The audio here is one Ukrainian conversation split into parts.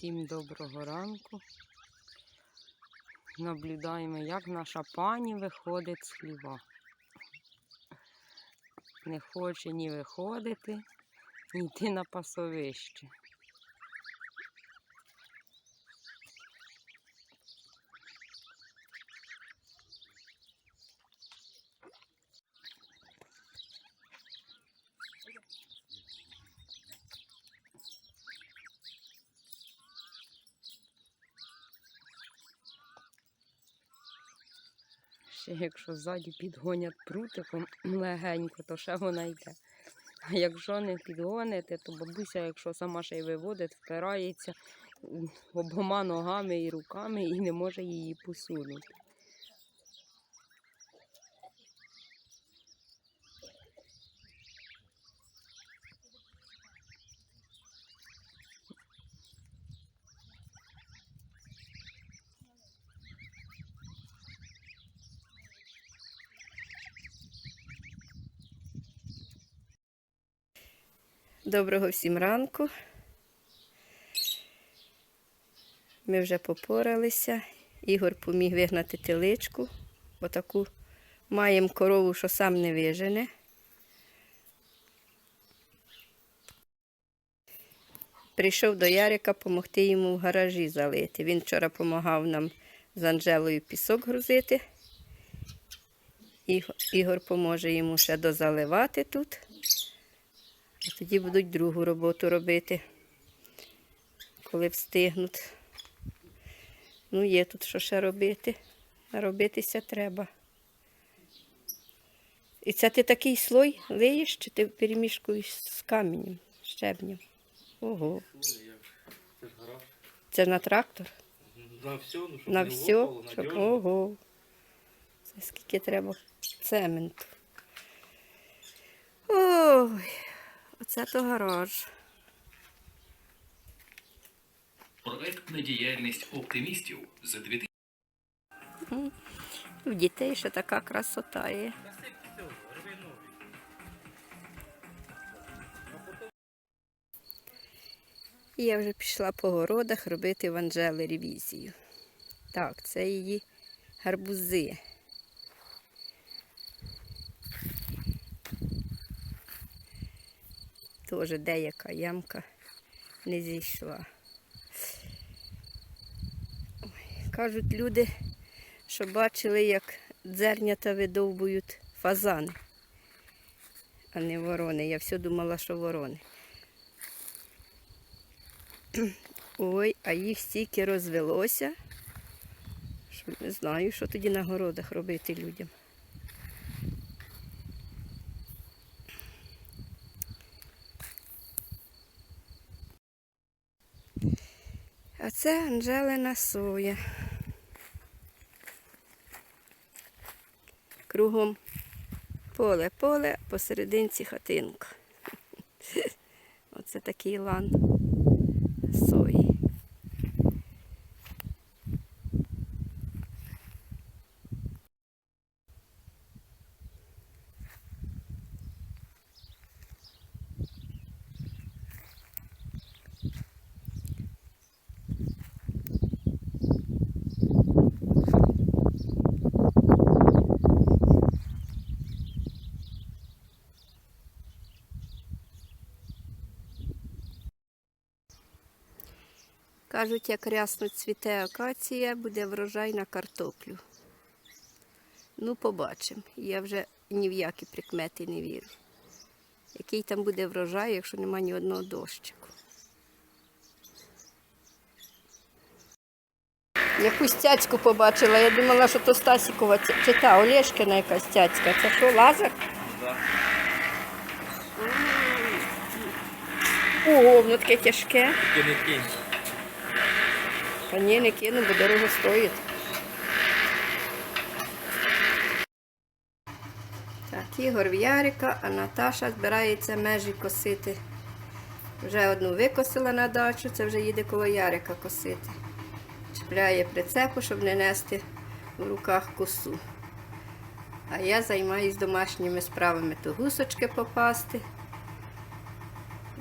Всім доброго ранку. Наблюдаємо, як наша пані виходить з хліва. Не хоче ні виходити, ні йти на пасовище. Якщо ззаді підгонять прутиком легенько, то ще вона йде. А якщо не підгоните, то бабуся, якщо сама ще й виводить, впирається обома ногами і руками і не може її посунути. Доброго всім ранку. Ми вже попоралися. Ігор поміг вигнати теличку. Отаку маємо корову, що сам не вижене. Прийшов до Ярика допомогти йому в гаражі залити. Він вчора допомагав нам з Анжелою пісок грузити. Ігор поможе йому ще дозаливати тут. А тоді будуть другу роботу робити, коли встигнуть. Ну, є тут що ще робити. Робитися треба. І це ти такий слой лиєш, чи ти перемішкуєш з каменем, щебнем? Ого. Це на трактор? На все, ну, щоб На не все? лопало, Щоб... Ого. Це скільки треба цементу. Ой, оце то гараж. Проектна діяльність оптимістів за 2000 У дітей ще така красота є. І я вже пішла по городах робити в Анжели ревізію. Так, це її гарбузи. Теж деяка ямка не зійшла. Кажуть люди, що бачили, як дзернята видовбують фазани, а не ворони. Я все думала, що ворони. Ой, а їх стільки розвелося, що не знаю, що тоді на городах робити людям. А це Анжелина соя. Кругом поле, поле, а посерединці хатинка. Оце такий лан Кажуть, як рясно цвіте акація, буде врожай на картоплю. Ну, побачимо. Я вже ні в які прикмети не вірю. Який там буде врожай, якщо нема ні одного дощику. Якусь цяцьку побачила, я думала, що то Стасікова чи та Олешкина якась цяцька. Це що, лазер? О, воно таке тяжке. Тільки не Ні, не кину, бо дорого стоїть. Так, Ігор в Ярика, а Наташа збирається межі косити. Вже одну викосила на дачу, це вже їде коло Ярика косити. Чіпляє прицепу, щоб не нести в руках косу. А я займаюсь домашніми справами, то гусочки попасти,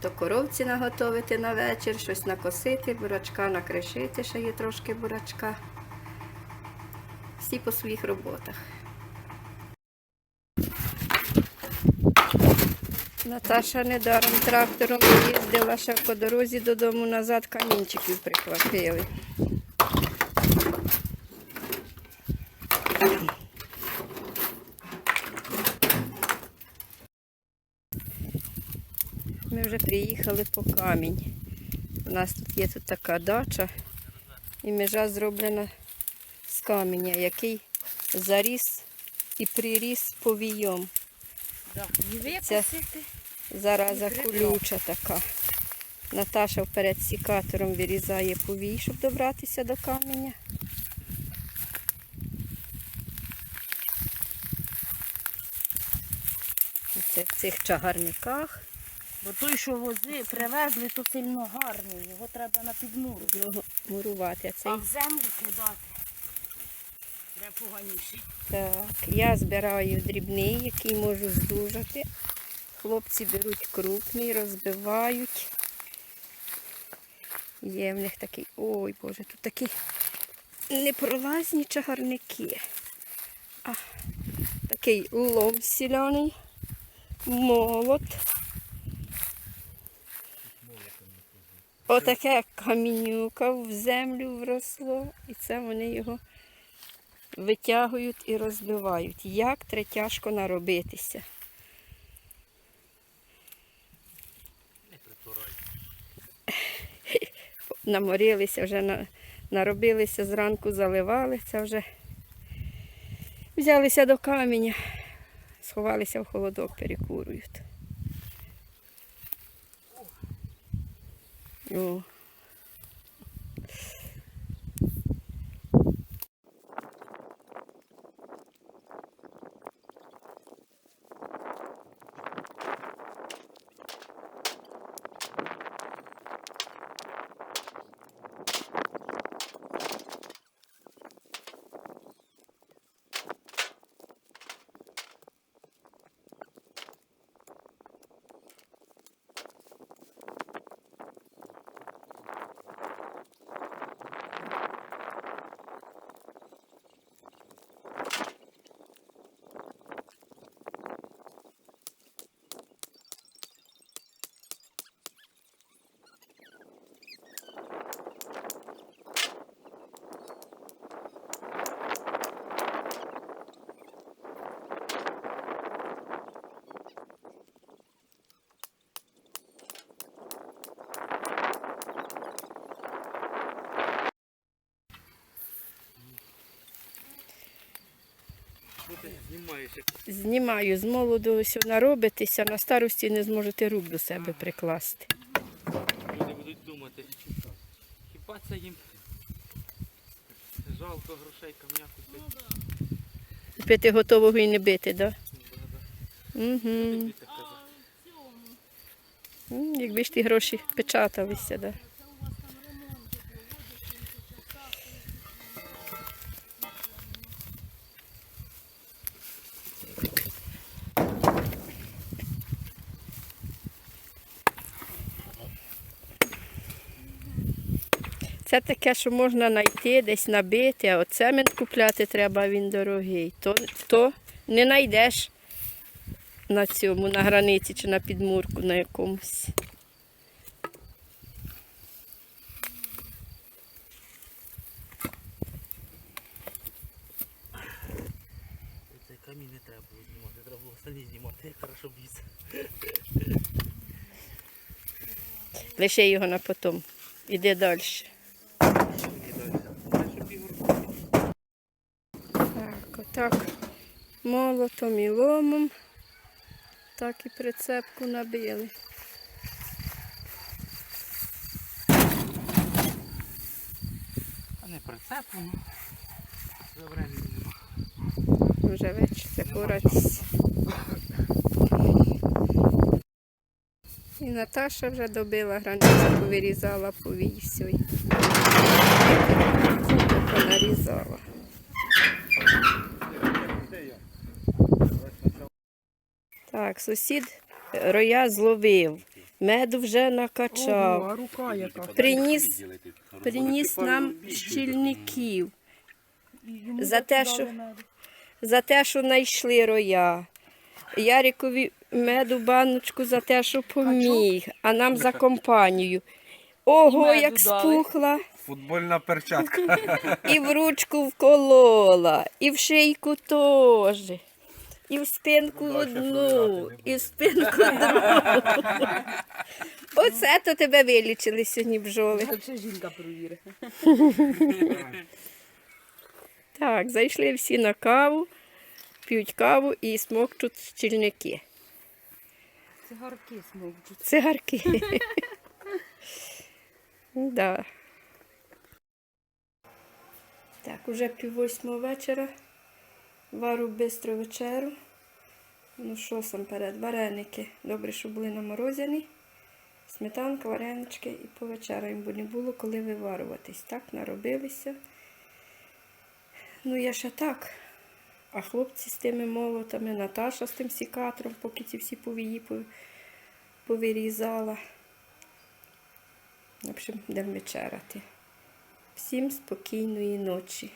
то коровці наготовити на вечір, щось накосити, бурачка накришити, ще є трошки бурачка. Всі по своїх роботах. Наташа недаром трактором їздила ще по дорозі додому назад, камінчиків прихватили. Ми вже приїхали по камінь. У нас тут є тут така дача, і межа зроблена з каменя, який заріс і приріс повійом. Це зараза колюча така. Наташа вперед сікатором вирізає повій, щоб добратися до каменя. Це в цих чагарниках. Бо той, що вози привезли, то сильно гарний. Його треба на підмуру. Його мурувати. А цей А в землю кидати. Треба поганіше. Так, я збираю дрібний, який можу здужати. Хлопці беруть крупний, розбивають. Є в них такий, ой Боже, тут такі непролазні чагарники. А, такий лом сіляний, молот. Отаке камінюка в землю вросло, і це вони його витягують і розбивають. Як треба тяжко наробитися. Наморилися, вже на, наробилися зранку, заливали, це вже взялися до каменя, сховалися в холодок, перекурують. 有 Знімаю з молоду ось наробитися, на старості не зможете рук до себе прикласти. Люди будуть думати. Хіба це їм жалко грошей кам'яку ну, Пити готового і не бити, так? да? Угу. Так. Якби ж ті гроші печаталися, да. Це таке, що можна знайти, десь набити, а от цемент купляти треба, він дорогий. То то не знайдеш на цьому, на границі чи на підмурку на якомусь. Цей камінь не треба знімати, треба було остальні знімати, як хорошо б'ється. Лиши його на потом. іде далі. Так. Молотом і ломом. Так і прицепку набили. А не прицепом. Вже времени нема. Вже вечір, це порадість. І Наташа вже добила границю, повирізала повій всій. Понарізала. Так, сусід роя зловив, меду вже накачав. а рука яка. Приніс, приніс нам щільників за те, що, за те, що знайшли роя. Ярикові меду баночку за те, що поміг, а нам за компанію. Ого, як спухла, Футбольна перчатка. і в ручку вколола, і в шийку теж. І в спинку одну, і в спинку другу. Оце то тебе вилічили сьогодні бджоли. Це жінка провірить. Так, зайшли всі на каву, п'ють каву і смокчуть щільники. Цигарки смовчуть. Цигарки. да. Так, уже пів восьмого вечора. Вару бистро вечеру. Ну що сам перед? Вареники. Добре, що були наморозяні. Сметанка, варенички і повечеряємо, бо не було коли виварюватись. Так, наробилися. Ну, я ще так. А хлопці з тими молотами, Наташа з тим сікатором, поки ці всі повії повирізала. В общем, йдемо вечеряти. Всім спокійної ночі.